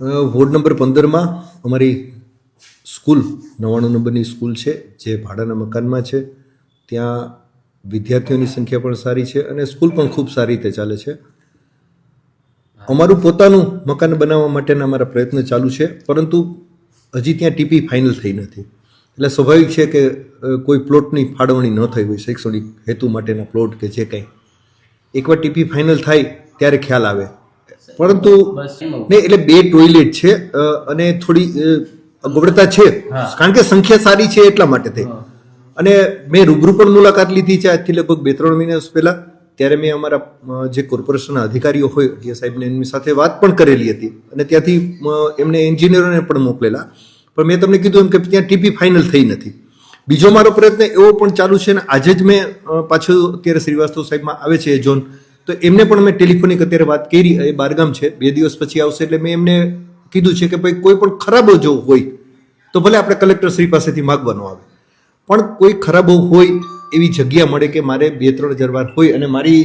Ward number પંદરમાં અમારી school નવ્વાણું નંબરની સ્કૂલ છે, જે ભાડાના મકાનમાં છે. ત્યાં વિદ્યાર્થીઓની સંખ્યા પણ સારી છે અને સ્કૂલ પણ ખૂબ સારી રીતે ચાલે છે. અમારું પોતાનું મકાન બનાવવા માટેના અમારા પ્રયત્ન ચાલુ છે, પરંતુ હજી ત્યાં ટીપી ફાઇનલ થઈ નથી. એટલે સ્વાભાવિક છે કે કોઈ પ્લોટની ફાળવણી ન થઈ હોય, શૈક્ષણિક હેતુ માટેના પ્લોટ કે જે કંઈ. એકવાર ટીપી ફાઇનલ થાય, ત્યારે ખ્યાલ આવે. પરંતુ નહીં એટલે બે ટોયલેટ છે અને થોડી અગવડતા છે. કારણ કે સંખ્યા સારી છે એટલા માટે થઈ અને મેં રૂબરૂ પણ મુલાકાત લીધી છે આજથી લગભગ બે ત્રણ મહિના પહેલા. ત્યારે મેં અમારા જે કોર્પોરેશનના અધિકારીઓ હોય ડીએ સાહેબને એમની સાથે વાત પણ કરેલી હતી. અને ત્યાંથી એમને એન્જિનિયરોને પણ મોકલેલા. પણ મેં તમને કીધું એમ કે ત્યાં ટીપી ફાઇનલ થઈ નથી. બીજો મારો પ્રયત્ન એવો પણ ચાલુ છે ને આજે જ મેં પાછું અત્યારે શ્રીવાસ્તવ સાહેબમાં આવે છે એ ઝોન તો એમને પણ મેં ટેલિફોનિક અત્યારે વાત કરી, એ બારગામ છે, બે દિવસ પછી આવશે એટલે મેં એમને કીધું છે કે ભાઈ કોઈ પણ ખરાબો જો હોય, તો ભલે આપણે કલેક્ટર શ્રી પાસેથી માગવાનો આવે. પણ કોઈ ખરાબો હોય એવી જગ્યા મળે કે મારે બે ત્રણ હજાર વાર હોય અને મારી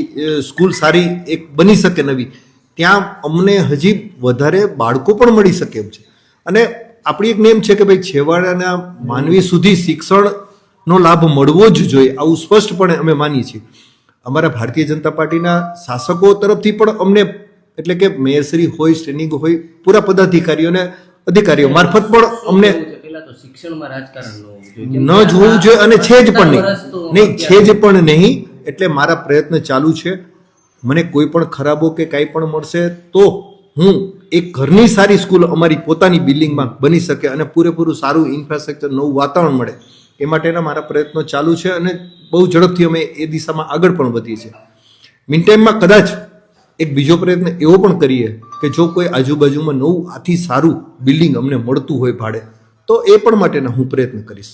સ્કૂલ સારી એક બની શકે નવી, ત્યાં અમને હજી વધારે બાળકો પણ મળી શકે એમ છે. અને આપણી એક નેમ છે કે ભાઈ છેવાડાના માનવી સુધી શિક્ષણનો લાભ મળવો જ જોઈએ, આવું સ્પષ્ટપણે અમે માનીએ છીએ. અમારા ભારતીય જનતા પાર્ટીના શાસકો તરફથી પણ અમને એટલે કે મેયરશ્રી હોય સ્ટેન્ડિંગ હોય પૂરા પદાધિકારીઓને અધિકારીઓ મારફત પણ અમને શિક્ષણમાં રાજકારણ ન હોવું જોઈએ. ન જોવું જોઈએ અને છે જ પણ નહીં. નહીં છે જ પણ નહીં. એટલે મારા પ્રયત્ન ચાલુ છે. મને કોઈ પણ ખરાબો કે કાંઈ પણ મળશે તો હું એક ઘરની સારી સ્કૂલ અમારી પોતાની બિલ્ડિંગમાં બની શકે અને પૂરેપૂરું સારું ઇન્ફ્રાસ્ટ્રક્ચર નવું વાતાવરણ મળે. એ માટેના મારા પ્રયત્નો ચાલુ છે અને બહુ ઝડપથી અમે એ દિશામાં આગળ પણ વધીએ છીએ. મીન ટાઈમમાં કદાચ એક બીજો પ્રયત્ન એવો પણ કરીએ કે જો કોઈ આજુબાજુમાં નવું આથી સારું બિલ્ડિંગ અમને મળતું હોય ભાડે, તો એ પણ માટેના હું પ્રયત્ન કરીશ.